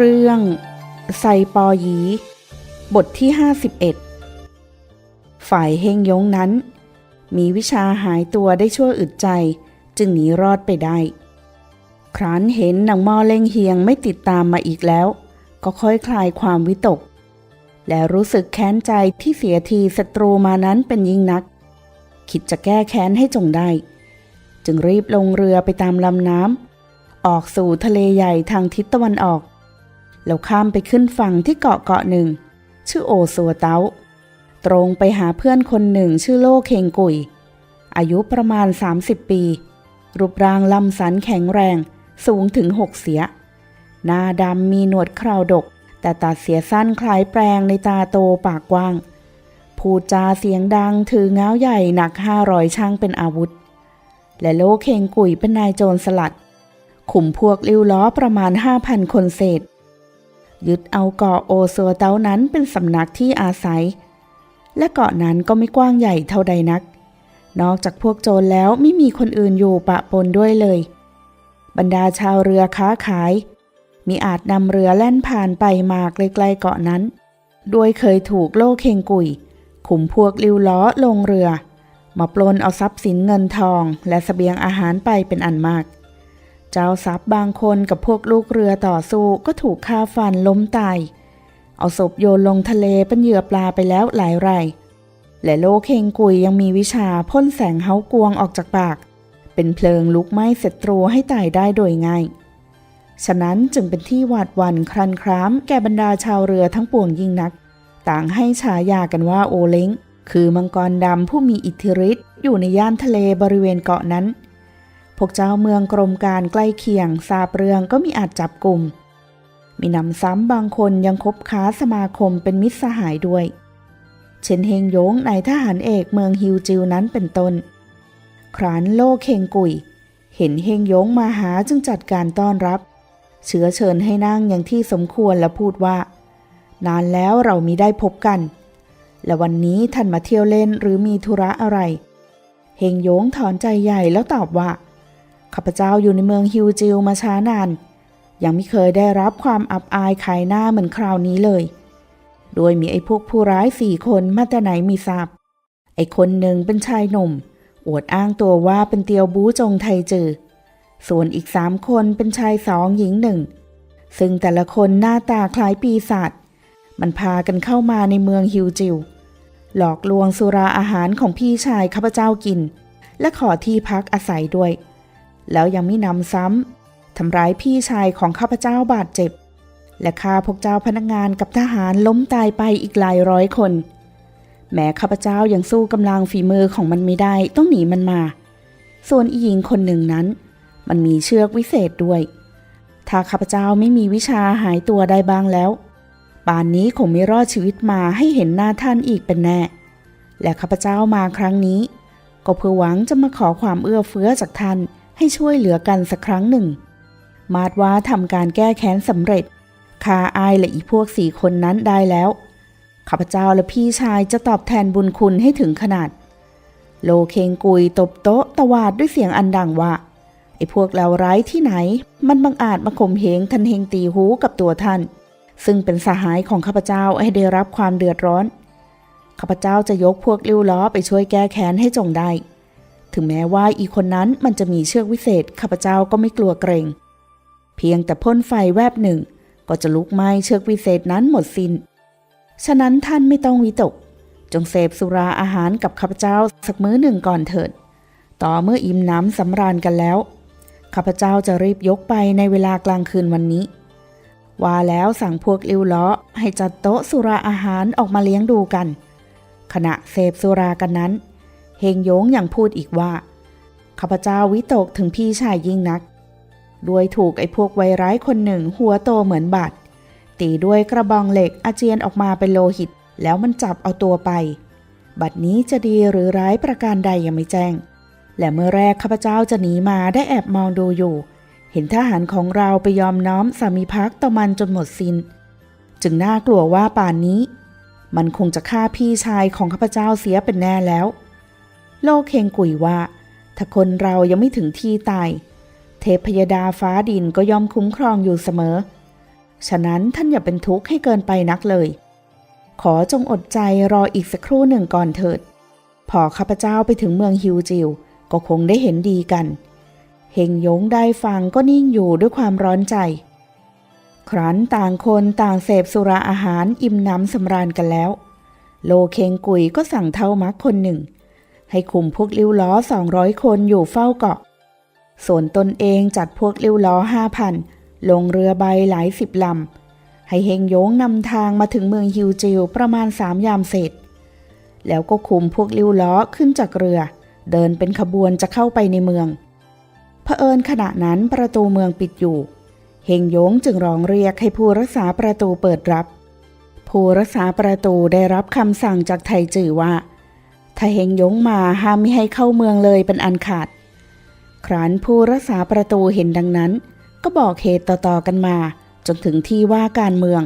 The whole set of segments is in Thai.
เรื่องไซปอยี บทที่ 51 ฝ่ายเฮงยงนั้น มีวิชาหายตัวได้ชั่วอึดใจ จึงหนีรอดไปได้ ครั้นเห็นนางมอเล่งเฮียงไม่ติดตามมาอีกแล้ว ก็ค่อยคลายความวิตก และรู้สึกแค้นใจที่เสียทีศัตรูมานั้นเป็นยิ่งนัก คิดจะแก้แค้นให้จงได้ จึงรีบลงเรือไปตามลำน้ำออกสู่ทะเลใหญ่ทางทิศตะวันออก แล้วข้ามไปขึ้นฝั่งที่เกาะเกาะหนึ่ง ชื่อโอสัวเตาตรงไปหาเพื่อนคนหนึ่งชื่อโลเคงกุย อายุประมาณ 30 ปี รูปร่างลำสันแข็งแรง สูงถึงหกเสีย หน้าดำมีหนวดคราวดก แต่ตัดเสียสั้นคล้ายแปลงในตาโตปากกว้าง พูดจาเสียงดังถือเง้าใหญ่หนักห้าร้อยช่างเป็นอาวุธ และโลเคงกุยเป็นนายโจรสลัด ขุมพวกลิ้วล้อประมาณ 5,000 คนเศษ ยึดเอาเกาะโอโซเตานั้นเป็นสำนักที่อาศัย และเกาะนั้นก็ไม่กว้างใหญ่เท่าใดนัก นอกจากพวกโจรแล้วไม่มีคนอื่นอยู่ปะปนด้วยเลย บรรดาชาวเรือค้าขาย มีอาจนำเรือแล่นผ่านไปมาใกล้ๆเกาะนั้น ด้วยเคยถูกโลเคงกุยขุมพวกลิวล้อลงเรือ มาปล้นเอาทรัพย์สินเงินทอง และสเสบียงอาหารไปเป็นอันมาก เจ้าทรัพย์บางคนกับพวกลูกเรือต่อสู้ก็ถูกฆ่าฟันล้มตายเอาศพโยนลงทะเลเป็นเหยื่อปลาไปแล้วหลายรายและโลเคงกุยยังมีวิชาพ่นแสงเฮากวงออกจากปาก เป็นเพลิงลุกไหม้ศัตรูให้ตายได้โดยง่าย ฉะนั้นจึงเป็นที่หวาดหวั่นครันครามแก่บรรดาชาวเรือทั้งปวงยิ่งนัก ต่างให้ฉายากันว่าโอเล้งคือมังกรดำผู้มีอิทธิฤทธิ์อยู่ในย่านทะเลบริเวณเกาะนั้น พวกเจ้าเมืองกรมการใกล้เคียงทราบเรื่องก็มีอาจจับกลุ่ม มีนำซ้ำบางคนยังคบค้าสมาคมเป็นมิตรสหายด้วย เช่นเฮงยงนายทหารเอกเมืองฮิวจิวนั้นเป็นต้น ครานโลเคงกุย เห็นเฮงยงมาหาจึงจัดการต้อนรับ เชื้อเชิญให้นั่งอย่างที่สมควรและพูดว่า นานแล้วเรามีได้พบกัน และวันนี้ท่านมาเที่ยวเล่นหรือมีธุระอะไร เฮงยงถอนใจใหญ่แล้วตอบว่า ข้าพเจ้าอยู่ในเมืองฮิวจิวมาช้านาน ยังไม่เคยได้รับความอับอายขายหน้าเหมือนคราวนี้เลย โดยมีไอ้พวกผู้ร้ายสี่คนมาแต่ไหนมีทราบ ไอ้คนหนึ่งเป็นชายหนุ่ม อวดอ้างตัวว่าเป็นเตียวบูจงไทจือ ส่วนอีกสามคนเป็นชายสองหญิงหนึ่ง ซึ่งแต่ละคนหน้าตาคล้ายปีศาจ มันพากันเข้ามาในเมืองฮิวจิวหลอกลวงสุราอาหารของพี่ชายข้าพเจ้ากิน และขอที่พักอาศัยด้วย แล้วยังไม่นำซ้ำทำร้ายพี่ชายของข้าพเจ้าบาดเจ็บ และฆ่าพวกเจ้าพนักงานกับทหารล้มตายไปอีกหลายร้อยคน แม้ข้าพเจ้ายังสู้กำลังฝีมือของมันไม่ได้ต้องหนีมันมา ส่วนอีหญิงคนหนึ่งนั้น มันมีเชือกวิเศษด้วย ถ้าข้าพเจ้าไม่มีวิชาหายตัวได้บ้างแล้วป่านนี้คงไม่รอดชีวิตมาให้เห็นหน้าท่านอีกเป็นแน่ และข้าพเจ้ามาครั้งนี้ ก็เพื่อหวังจะมาขอความเอื้อเฟื้อจากท่าน ให้ช่วยเหลือกันสักครั้งหนึ่ง มาดว่าทำการแก้แค้นสำเร็จคาอายและอีพวกสี่คนนั้นได้แล้วข้าพเจ้าและพี่ชายจะตอบแทนบุญคุณให้ถึงขนาด โลเคงกุยตบโต๊ะตวาดด้วยเสียงอันดังว่าไอ้พวกเลวร้ายที่ไหน มันบังอาจมาข่มเหงทันเฮงตีหูกับตัวท่าน ซึ่งเป็นสหายของข้าพเจ้าให้ได้รับความเดือดร้อนข้าพเจ้าจะยกพวกลิ้วล้อไปช่วยแก้แค้นให้จงได้ ถึงแม้ว่าอีคนนั้นมันจะมีเชือกวิเศษข้าพเจ้าก็ไม่กลัวเกรงเพียงแต่พ่นไฟแวบหนึ่ง ก็จะลุกไหม้เชือกวิเศษนั้นหมดสิน้น ฉะนั้นท่านไม่ต้องวิตก จงเสพสุราอาหารกับข้าพเจ้าสักมื้อหนึ่งก่อนเถิด ต่อเมื่ออิ่มน้ำสำราญกันแล้ว ข้าพเจ้าจะรีบยกไปในเวลากลางคืนวันนี้ ว่าแล้วสั่งพวกลิ้วล้อให้จัดโต๊ะสุราอาหารออกมาเลี้ยงดูกัน ขณะเสพสุรากันนั้น ฮงโยงยังพูดอีกว่าข้าพเจ้าวิตกถึงพี่ชายยิ่งนัก ด้วยถูกไอ้พวกไวร้ายคนหนึ่งหัวโตเหมือนบาดตีด้วยกระบองเหล็กอาเจียนออกมาเป็นโลหิต แล้วมันจับเอาตัวไป บัดนี้จะดีหรือร้ายประการใดยังไม่แจ้ง และเมื่อแรกข้าพเจ้าจะหนีมาได้แอบมองดูอยู่ เห็นทหารของเราไปยอมน้อมสามีพักต่อมันจนหมดสิน้น จึงน่ากลัวว่าป่านนี้ มันคงจะฆ่าพี่ชายของข้าพเจ้าเสียเป็นแน่แล้ว โลเคงกุยว่า ถ้าคนเรายังไม่ถึงที่ตาย เทพยดาฟ้าดินก็ย่อมคุ้มครองอยู่เสมอ ฉะนั้นท่านอย่าเป็นทุกข์ให้เกินไปนักเลย ขอจงอดใจรออีกสักครู่หนึ่งก่อนเถิด พอข้าพเจ้าไปถึงเมืองฮิวจิว ก็คงได้เห็นดีกันเฮงยงได้ฟังก็นิ่งอยู่ด้วยความร้อนใจ ครั้นต่างคนต่างเสพสุราอาหารอิ่มน้ำสำราญกันแล้ว โลเคงกุยก็สั่งเท่ามักคนหนึ่ง ให้คุมพวกลิ้วล้อสองร้อยคนอยู่เฝ้าเกาะ ส่วนตนเองจัดพวกลิ้วล้อห้าพันลงเรือใบหลายสิบลำ ให้เฮงยงนำทางมาถึงเมืองฮิวจิวประมาณสามยามเสร็จ แล้วก็คุมพวกลิ้วล้อขึ้นจากเรือ เดินเป็นขบวนจะเข้าไปในเมืองเผอิญขณะนั้นประตูเมืองปิดอยู่ เฮงยงจึงร้องเรียกให้ผู้รักษาประตูเปิดรับ ผู้รักษาประตูได้รับคำสั่งจากไทจือว่า ถ้าเฮงยงมาห้ามไม่ให้เข้าเมืองเลยเป็นอันขาด ครั้นผู้รักษาประตูเห็นดังนั้น ก็บอกเหตุต่อๆกันมา จนถึงที่ว่าการเมือง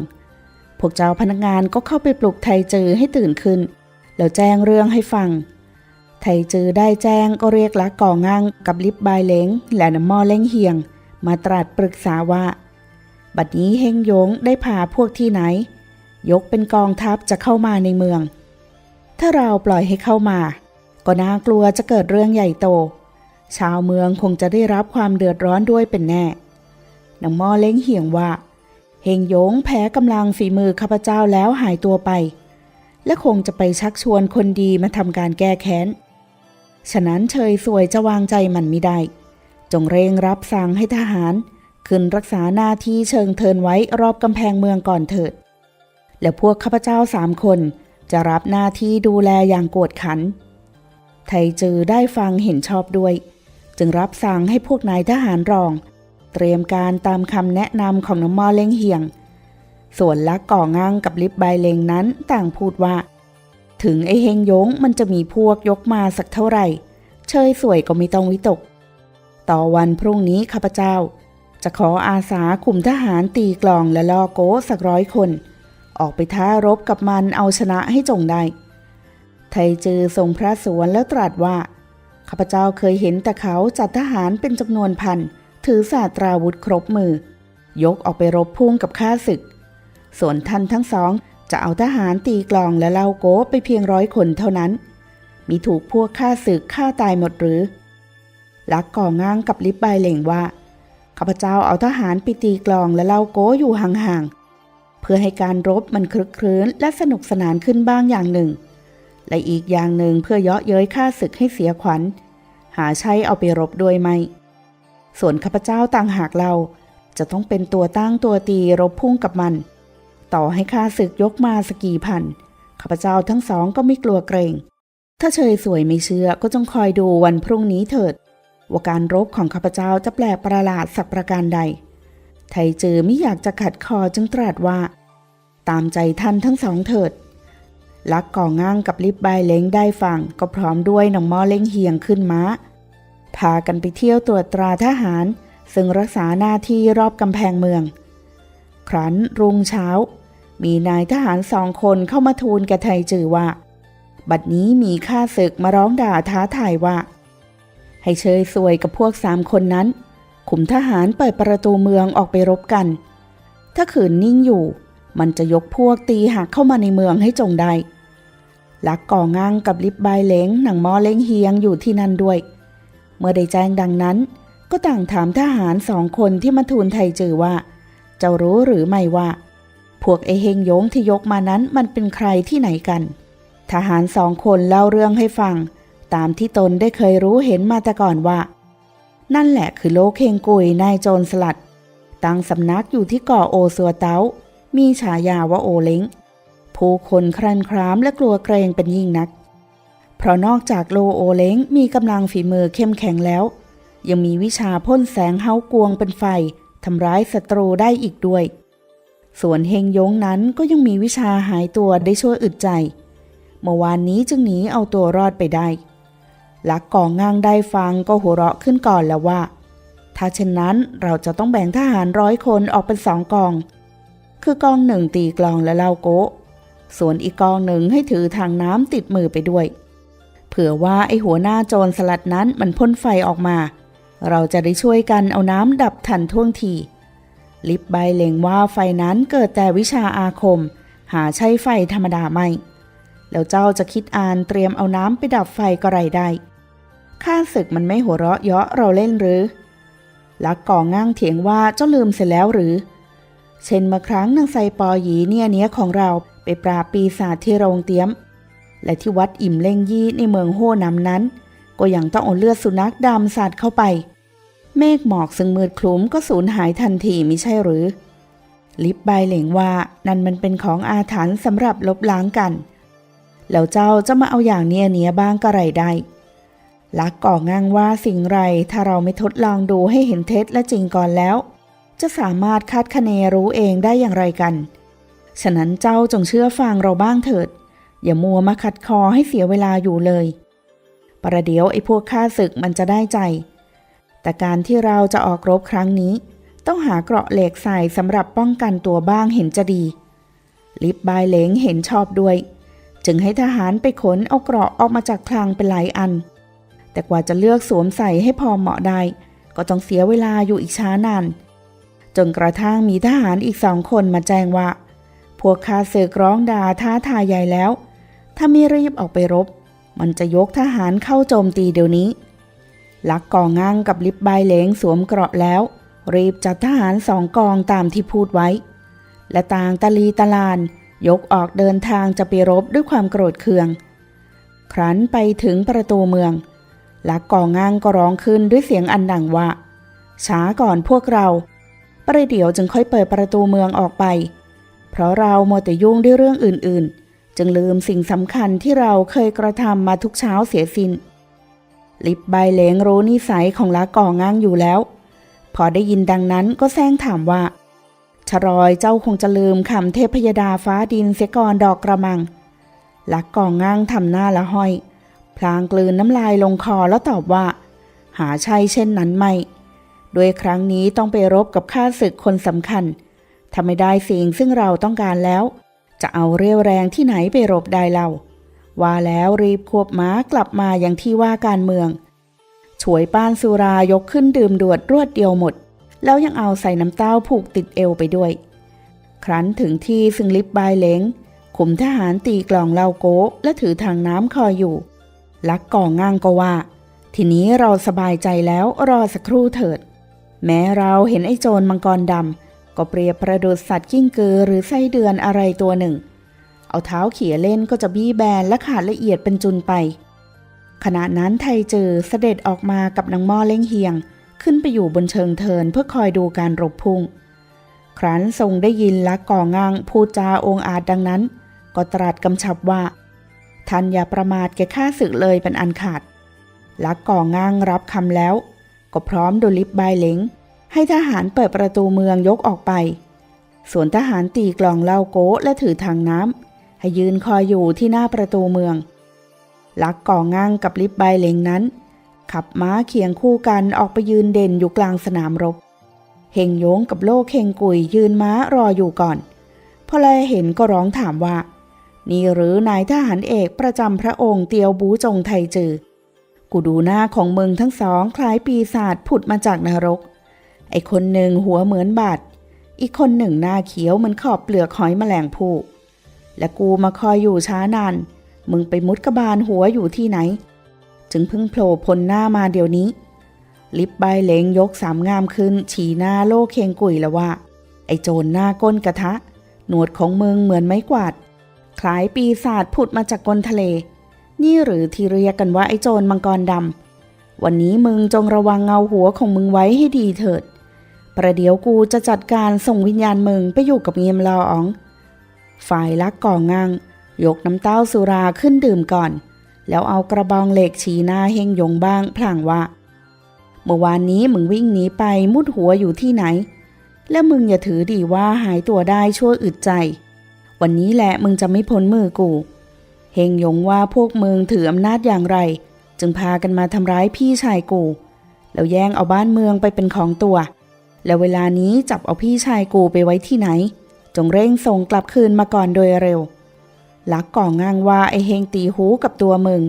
พวกเจ้าพนักงานก็เข้าไปปลุกไทจือให้ตื่นขึ้น แล้วแจ้งเรื่องให้ฟัง ไทจือได้แจ้งก็เรียกลักก่องั่งกับลิบบายเล้ง และน้ำมอเล้งเฮียง มาตรัสปรึกษาว่า บัดนี้เฮงยงได้พาพวกที่ไหน ยกเป็นกองทัพจะเข้ามาในเมือง ถ้าเราปล่อยให้เข้ามา ก็น่ากลัวจะเกิดเรื่องใหญ่โต ชาวเมืองคงจะได้รับความเดือดร้อนด้วยเป็นแน่นางม่อเล้งเหียงว่าเฮงยงแพ้กำลังฝีมือข้าพเจ้าแล้วหายตัวไป และคงจะไปชักชวนคนดีมาทำการแก้แค้น ฉะนั้นเชยสวยจะวางใจมันไม่ได้ จงเร่งรับสั่งให้ทหาร ขึ้นรักษาหน้าที่เชิงเทินไว้รอบกำแพงเมืองก่อนเถิด และพวกข้าพเจ้าสามคน จะรับหน้าที่ดูแลอย่างกวดขัน ไทจือได้ฟังเห็นชอบด้วย จึงรับสั่งให้พวกนายทหารรอง เตรียมการตามคำแนะนำของน้ำมอเล้งเหียง ส่วนลักก่องังกับลิบใบเลงนั้นต่างพูดว่า ถึงไอเฮงยงมันจะมีพวกยกมาสักเท่าไหร่ เชยสวยก็ไม่ต้องวิตก ต่อวันพรุ่งนี้ข้าพเจ้า จะขออาสาคุมทหารตีกลองและล่อโก้สักร้อยคน ออกไปท้ารบกับมันเอาชนะให้จงได้ ไทจือทรงพระสวนแล้วตรัสว่า ข้าพเจ้าเคยเห็นแต่เขาจัดทหารเป็นจำนวนพัน ถือศาสตราวุธครบมือ ยกออกไปรบพุ่งกับข้าศึก ส่วนท่านทั้งสองจะเอาทหารตีกลองและเล่าโก้ไปเพียงร้อยคนเท่านั้น มีถูกพวกข้าศึกฆ่าตายหมดหรือลักก่อง้างกับลิบใบเหล่งว่าข้าพเจ้าเอาทหารไปตีกลองและเล่าโก้อยู่ห่าง เพื่อให้การรบมันคลึกครื้นและสนุกสนานขึ้นบ้างอย่างหนึ่ง และอีกอย่างหนึ่งเพื่อเยาะเย้ยข้าศึกให้เสียขวัญ หาใช้เอาไปรบด้วยไหมส่วนข้าพเจ้าต่างหากเราจะต้องเป็นตัวตั้งตัวตีรบพุ่งกับมัน ต่อให้ข้าศึกยกมาสกีพันข้าพเจ้าทั้งสองก็ไม่กลัวเกรง ถ้าเชยสวยไม่เชื่อก็จงคอยดูวันพรุ่งนี้เถิด ว่าการรบของข้าพเจ้าจะแปลกประหลาดสักประการใด ไทเจอไม่อยากจะขัดคอจึงตรัสว่า ตามใจท่านทั้งสองเถิด ลักก่อง้างกับลิบใบเล้งได้ฟังก็พร้อมด้วยหนองมอเล้งเฮียงขึ้นม้า พากันไปเที่ยวตรวจตราทหาร ซึ่งรักษาหน้าที่รอบกำแพงเมือง ครั้นรุ่งเช้า มีนายทหารสองคนเข้ามาทูลแกไทจือว่า บัดนี้มีข้าศึกมาร้องด่าท้าทายว่า ให้เชยสวยกับพวกสามคนนั้น ขุมทหารเปิดประตูเมืองออกไปรบกัน ถ้าขืนนิ่งอยู่ มันจะยกพวกตีหักเข้ามาในเมืองให้จงได้ลักก่องั่งกับลิบใบเล้งหนังมอเล้งเฮียงอยู่ที่นั่นด้วย เมื่อได้แจ้งดังนั้น ก็ต่างถามทหารสองคนที่มาทูลไทจือว่า เจ้ารู้หรือไม่ว่า พวกไอเฮงยงที่ยกมานั้นมันเป็นใครที่ไหนกัน ทหารสองคนเล่าเรื่องให้ฟัง ตามที่ตนได้เคยรู้เห็นมาแต่ก่อนว่า นั่นแหละคือโลเคงกุยนายโจรสลัด ตั้งสำนักอยู่ที่เกาะโอซัวเต้า มีฉายาว่าโอเล้งผู้คนครันครามและกลัวเกรงเป็นยิ่งนัก เพราะนอกจากโลโอเล้งมีกำลังฝีมือเข้มแข็งแล้ว ยังมีวิชาพ่นแสงเฮากวงเป็นไฟทำร้ายศัตรูได้อีกด้วย ส่วนเฮงยงนั้นก็ยังมีวิชาหายตัวได้ช่วยอึดใจ เมื่อวานนี้จึงหนีเอาตัวรอดไปได้ ลักกองง้างได้ฟังก็หัวเราะขึ้นก่อนแล้วว่า ถ้าเช่นนั้นเราจะต้องแบ่งทหารร้อยคนออกเป็นสองกอง คือกองหนึ่งตีกลองและเล่าโกะส่วนอีกกองหนึ่งให้ถือทางน้ำติดมือไปด้วย เผื่อว่าไอหัวหน้าโจรสลัดนั้นมันพ่นไฟออกมา เราจะได้ช่วยกันเอาน้ำดับทันท่วงทีลิบใบเหลงว่าไฟนั้นเกิดแต่วิชาอาคม หาใช้ไฟธรรมดาไม่ แล้วเจ้าจะคิดอ่านเตรียมเอาน้ำไปดับไฟก็ไรได้ ข้าศึกมันไม่หัวเราะเยาะเราเล่นหรือ ลักก่อง่างเถียงว่าเจ้าลืมเสร็จแล้วหรือ เช่นเมื่อครั้งนางไซปอหยีเนี่ยเนี้ยของเราไปปราปีศาจที่โรงเตี้ยม และที่วัดอิ่มเล่งยี่ในเมืองโฮนำนั้น ก็ยังต้องเอาเลือดสุนัขดำสาดเข้าไป เมฆหมอกซึ่งมืดคลุ้มก็สูญหายทันทีมิใช่หรือ ลิบใบเหลงว่านั่นมันเป็นของอาถรรพ์สำหรับลบล้างกัน แล้วเจ้าจะมาเอาอย่างเนี้ยเนี้ยบ้างก็ไรได้ ลักก่องางว่าสิ่งไรถ้าเราไม่ทดลองดูให้เห็นเท็จและจริงก่อนแล้ว จะสามารถคาดคะเนรู้เองได้อย่างไรกัน ฉะนั้นเจ้าจงเชื่อฟังเราบ้างเถิด อย่ามัวมาขัดคอให้เสียเวลาอยู่เลย ประเดี๋ยวไอ้พวกข้าศึกมันจะได้ใจ แต่การที่เราจะออกรบครั้งนี้ ต้องหาเกราะเหล็กใส่สำหรับป้องกันตัวบ้างเห็นจะดี ลิบบายเหลงเห็นชอบด้วย จึงให้ทหารไปขนเอาเกราะออกมาจากคลังเป็นหลายอัน แต่กว่าจะเลือกสวมใส่ให้พอเหมาะได้ ก็ต้องเสียเวลาอยู่อีกช้านาน จนกระทั่งมีทหารอีกสองคนมาแจ้งว่า พวกข้าศึกร้องด่าท้าทายใหญ่แล้ว ถ้าไม่รีบออกไปรบ มันจะยกทหารเข้าโจมตีเดี๋ยวนี้ ลักก่อง้างกับลิบใบเหลงสวมเกราะแล้ว รีบจัดทหารสองกองตามที่พูดไว้ และต่างตะลีตะลาน ยกออกเดินทางจะไปรบด้วยความโกรธเคือง ครั้นไปถึงประตูเมือง ลักก่อง้างก็ร้องขึ้นด้วยเสียงอันดังว่า ช้าก่อนพวกเรา ประเดี๋ยวจึงค่อยเปิดประตูเมืองออกไป เพราะเราโมแต่ยุ่งด้วยเรื่องอื่นๆ จึงลืมสิ่งสำคัญที่เราเคยกระทำมาทุกเช้าเสียสิน้น ลิบใบเหลงรู้นิสัยของละก่อง้างอยู่แล้ว พอได้ยินดังนั้นก็แซงถามว่าชรอยเจ้าคงจะลืมคำเทพยดาฟ้าดินเสียก่อนดอกกระมังลักก่อง้างทำหน้าละห้อย พลางกลืนน้ำลายลงคอแล้วตอบว่า หาใช่เช่นนั้นไม่ด้วยครั้งนี้ต้องไปรบกับข้าศึกคนสำคัญถ้าไม่ได้สิ่งซึ่งเราต้องการแล้ว จะเอาเรี่ยวแรงที่ไหนไปรบได้เล่าว่าแล้วรีบควบม้ากลับมาอย่างที่ว่าการเมืองฉวยป้านสุรายกขึ้นดื่มดวดรวดเดียวหมด แล้วยังเอาใส่น้ำเต้าผูกติดเอวไปด้วย ครั้นถึงที่ซึ่งลิบบายเหลงขุมทหารตีกลองเหล้าโก้และถือทางน้ำคอยอยู่ ลักก่อง่างก็ว่า ทีนี้เราสบายใจแล้วรอสักครู่เถิด แม้เราเห็นไอ้โจรมังกรดำก็เปรียบประดุษสัตว์กิ้งกือหรือไส้เดือนอะไรตัวหนึ่ง เอาเท้าเขี่ยเล่นก็จะบี้แบนและขาดละเอียดเป็นจุนไป ขณะนั้นไทเจอเสด็จออกมากับนางม่อเล่งเฮียง ขึ้นไปอยู่บนเชิงเทินเพื่อคอยดูการรบพุ่ง ครั้นทรงได้ยินลักก่องางพูดจาองอาจดังนั้น ก็ตรัสกำชับว่า ท่านอย่าประมาทแก่ข้าศึกเลยเป็นอันขาดลักก่องางรับคำแล้ว ก็พร้อมดูลิบบายเหลงให้ทหารเปิดประตูเมืองยกออกไป ส่วนทหารตีกลองเหล้าโก้และถือทางน้ำให้ยืนคอยอยู่ที่หน้าประตูเมือง ลักก่อง่างกับลิบใบเหลงนั้น ขับม้าเคียงคู่กันออกไปยืนเด่นอยู่กลางสนามรบเฮงโยงกับโลกเฮงกุยยืนม้ารออยู่ก่อนพอแลเห็นก็ร้องถามว่า นี่หรือนายทหารเอกประจำพระองค์เตียวบูจงไทจือ กูดูหน้าของมึงทั้งสองคล้ายปีศาจผุดมาจากนรก ไอคนหนึ่งหัวเหมือนบาดอีกคนหนึ่งหน้าเขียวเหมือนขอบเปลือกหอยแมลงภู่และกูมาคอยอยู่ช้านาน มึงไปมุดกระบาลหัวอยู่ที่ไหน จึงเพิ่งโผล่พ้นหน้ามาเดี๋ยวนี้ ลิบใบเลงยกสามงามขึ้น ฉีหน้าโลเคงกุยแล้วว่า ไอโจรหน้าก้นกระทะ หนวดของมึงเหมือนไม้กวาด คล้ายปีศาจผุดมาจากก้นทะเล นี่หรือที่เรียกกันว่าไอ้โจรมังกรดำวันนี้มึงจงระวังเงาหัวของมึงไว้ให้ดีเถิด ประเดี๋ยวกูจะจัดการส่งวิญญาณมึงไปอยู่กับเงียมลออ๋องฝ่ายลักก่องงางยกน้ำเต้าสุราขึ้นดื่มก่อน แล้วเอากระบองเหล็กชี้หน้าเฮงยงบ้างพลางว่า เมื่อวานนี้มึงวิ่งหนีไปมุดหัวอยู่ที่ไหน และมึงอย่าถือดีว่าหายตัวได้ชั่วอึดใจ วันนี้แหละมึงจะไม่พ้นมือกู เฮงยงว่าพวกมึงถืออำนาจอย่างไร จึงพากันมาทำร้ายพี่ชายกู แล้วแย่งเอาบ้านเมืองไปเป็นของตัว แล้วเวลานี้จับเอาพี่ชายกูไปไว้ที่ไหน จงเร่งส่งกลับคืนมาก่อนโดยเร็วลักก่องางว่าไอเฮงตีหูกับตัวมึง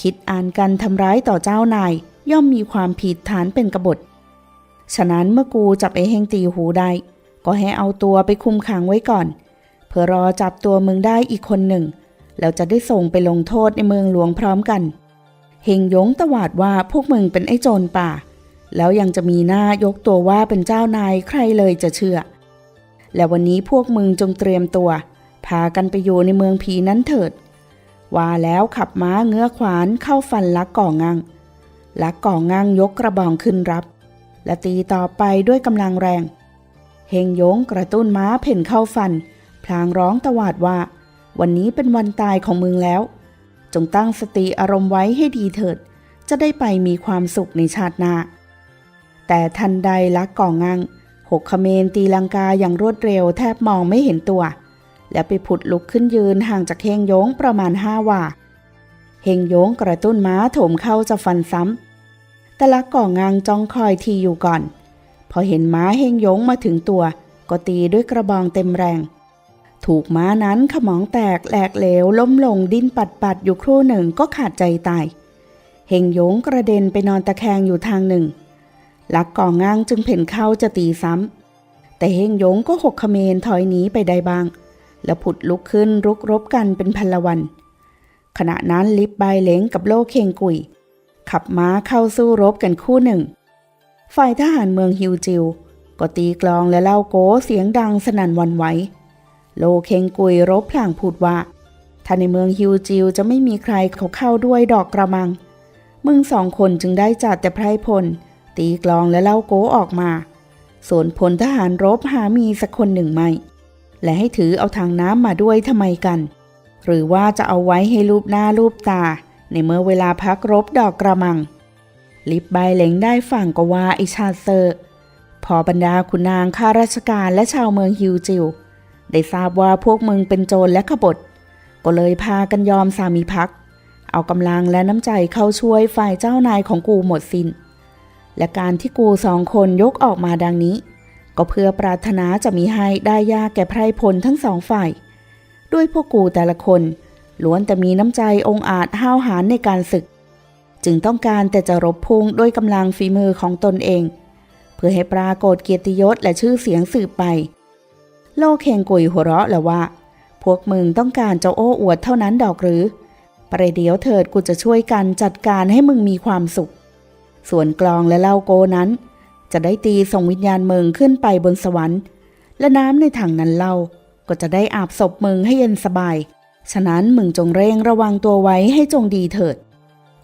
คิดอ่านกันทำร้ายต่อเจ้านาย ย่อมมีความผิดฐานเป็นกบฏ ฉะนั้นเมื่อกูจับไอเฮงตีหูได้ ก็ให้เอาตัวไปคุมขังไว้ก่อน พื่อรอจับตัวมึงได้อีกคนหนึ่ง แล้วจะได้ส่งไปลงโทษในเมืองหลวงพร้อมกัน เฮงยงตวาดว่าพวกมึงเป็นไอ้โจรป่า แล้วยังจะมีหน้ายกตัวว่าเป็นเจ้านายใครเลยจะเชื่อ และวันนี้พวกมึงจงเตรียมตัว พากันไปอยู่ในเมืองผีนั้นเถิด ว่าแล้วขับม้าเงื้อขวานเข้าฟันลักก่องังลักก่องังยกกระบองขึ้นรับ และตีต่อไปด้วยกำลังแรง เฮงยงกระตุ้นม้าเพ่นเข้าฟัน พลางร้องตวาดว่า วันนี้เป็นวันตายของมึงแล้ว จงตั้งสติอารมณ์ไว้ให้ดีเถิด จะได้ไปมีความสุขในชาติหน้า แต่ทันใดลักก่องังหกขเมนตีลังกาอย่างรวดเร็วแทบมองไม่เห็นตัว และไปผุดลุกขึ้นยืนห่างจากเฮงยงประมาณห้าว่าเฮงยงกระตุ้นม้าโถมเข้าจะฟันซ้ำแต่ลักก่องางจ้องคอยทีอยู่ก่อน พอเห็นม้าเฮงยงมาถึงตัว ก็ตีด้วยกระบองเต็มแรง ถูกม้านั้นขมองแตกแหลกเหลวล้มลงดิ้นปัดปัดอยู่ครู่หนึ่งก็ขาดใจตาย เฮงยงกระเด็นไปนอนตะแคงอยู่ทางหนึ่ง ลักก่องางจึงเพ่นเข้าจะตีซ้ำ แต่เฮงยงก็หกเขเมนถอยหนีไปได้บ้าง แล้วผุดลุกขึ้นรุกรบกันเป็นพันละวัน ขณะนั้นลิบใบเหลงกับโลเคงกุย ขับม้าเข้าสู้รบกันคู่หนึ่ง ฝ่ายทหารเมืองฮิวจิวก็ตีกลองและเล่าโก้เสียงดังสนั่นวันไหว โลเคงกุยรบพลางพูดว่าถ้าในเมืองฮิวจิวจะไม่มีใครเขาเข้าด้วยดอกกระมัง มึงสองคนจึงได้จัดแต่ไพรพล ตีกลองและเล่าโก้ออกมาส่วนพลทหารรบหามีสักคนหนึ่งไหม และให้ถือเอาทางน้ำมาด้วยทำไมกัน หรือว่าจะเอาไว้ให้รูปหน้ารูปตา ในเมื่อเวลาพักรบดอกกระมัง ลิบใบเหลงได้ฝั่งก็ว่าไอชาเซอร์ พอบรรดาคุณนางข้าราชการและชาวเมืองฮิวจิว ได้ทราบว่าพวกมึงเป็นโจรและขบฏ ก็เลยพากันยอมสามีพัก เอากำลังและน้ำใจเข้าช่วยฝ่ายเจ้านายของกูหมดสิน้น และการที่กูสองคนยกออกมาดังนี้ ก็เพื่อปรารถนาจะมีให้ได้ยากแก่ไพรพลทั้งสองฝ่าย ด้วยพวกกูแต่ละคนล้วนแต่มีน้ำใจองอาจห้าวหาญในการศึก จึงต้องการแต่จะรบพุ่งด้วยกำลังฝีมือของตนเอง เพื่อให้ปรากฏเกียรติยศและชื่อเสียงสืบไป โลเคงกุยหัวเราะแล้วว่า พวกมึงต้องการเจะโอ้อวดเท่านั้นดอกหรือ ประเดี๋ยวเถิดกูจะช่วยกันจัดการให้มึงมีความสุข ส่วนกลองและเหล้าโกนั้น จะได้ตีส่งวิญญาณมึงขึ้นไปบนสวรรค์ และน้ำในถังนั้นเหล้าก็จะได้อาบศพมึงให้เย็นสบาย ฉะนั้นมึงจงเร่งระวังตัวไว้ให้จงดีเถิด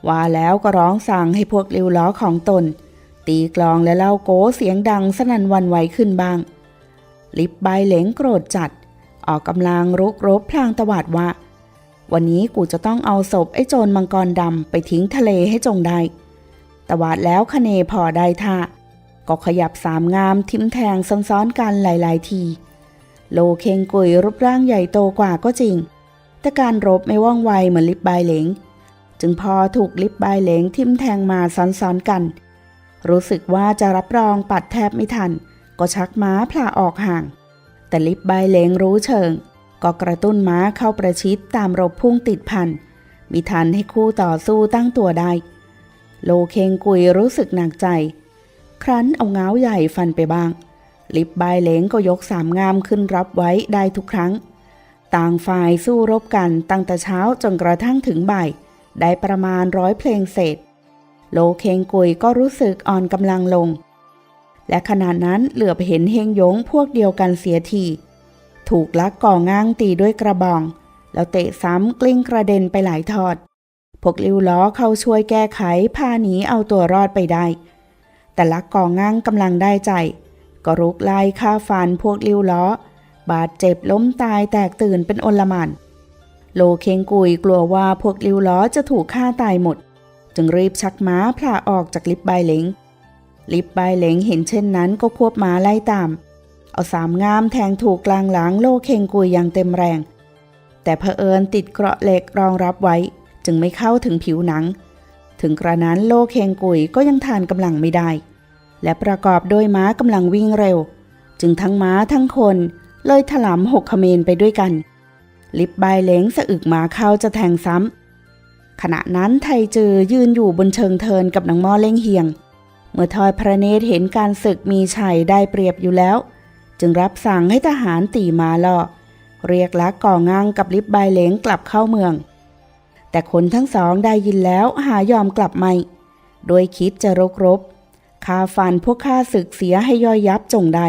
ว่าแล้วก็ร้องสั่งให้พวกริ้วล้อของตน ตีกลองและเล่าโก้เสียงดังสนั่นวันไหวขึ้นบ้าง ลิบใบเหลงโกรธจัด ออกกำลังรุกรบพลางตวาดว่า วันนี้กูจะต้องเอาศพไอ้โจรมังกรดำไปทิ้งทะเลให้จงได้ ตวาดแล้วคเนพอได้ท่าก็ขยับสามงามทิมแทงซ้อนๆกันหลายๆที โลเคงกุยรูปร่างใหญ่โตกว่าก็จริง แต่การรบไม่ว่องไวเหมือนลิบใบเหลง จึงพอถูกลิบใบเหลงทิมแทงมาซ้อนๆกัน รู้สึกว่าจะรับรองปัดแทบไม่ทัน ก็ชักม้าพลาออกห่าง แต่ลิบใบเลงรู้เชิง ก็กระตุ้นม้าเข้าประชิดตามรบพุ่งติดพันมีทันให้คู่ต่อสู้ตั้งตัวได้ โลเคงกุยรู้สึกหนักใจ ครั้นเอาเงาใหญ่ฟันไปบ้าง ลิบใบเลงก็ยกสามงามขึ้นรับไว้ได้ทุกครั้ง ต่างฝ่ายสู้รบกันตั้งแต่เช้าจนกระทั่งถึงบ่าย ได้ประมาณร้อยเพลงเศษ โลเคงกุยก็รู้สึกอ่อนกำลังลง และขณะนั้นเหลือบเห็นเฮงยงพวกเดียวกันเสียทีถูกลักก่อง้างตีด้วยกระบอง แล้วเตะซ้ำกลิ้งกระเด็นไปหลายทอด พวกลิวล้อเข้าช่วยแก้ไขพาหนีเอาตัวรอดไปได้ แต่ลักก่อง้างกำลังได้ใจ ก็รุกไล่ฆ่าฟันพวกลิวล้อ บาดเจ็บล้มตายแตกตื่นเป็นอลมานโลเคงกุยกลัวว่าพวกลิวล้อจะถูกฆ่าตายหมด จึงรีบชักม้าพลาออกจากลิฟใบเหลง ลิฟต์ใบเหลงเห็นเช่นนั้นก็ควบม้าไล่ตาม เอาสามงามแทงถูกกลางหลังโลเคงกุยอย่างเต็มแรง แต่เผอิญติดเกราะเหล็กรองรับไว้ จึงไม่เข้าถึงผิวหนัง ถึงกระนั้นโลเคงกุยก็ยังทานกำลังไม่ได้ และประกอบด้วยม้ากำลังวิ่งเร็ว จึงทั้งม้าทั้งคนเลยถลำหกเขเมนไปด้วยกัน ลิบใบเหลงสะอึกหมาเข้าจะแทงซ้ำขณะนั้นไทจือยืนอยู่บนเชิงเทินกับนางม่อเล่งเฮียง เมื่อทอยพระเนตรเห็นการศึกมีชัยได้เปรียบอยู่แล้ว จึงรับสั่งให้ทหารตีมาล่อเรียกลักก่องางกับลิบใบเหลงกลับเข้าเมือง แต่คนทั้งสองได้ยินแล้วหายอมกลับไม่ โดยคิดจะรกรบฆ่าฟันพวกข้าศึกเสียให้ย่อยยับจงได้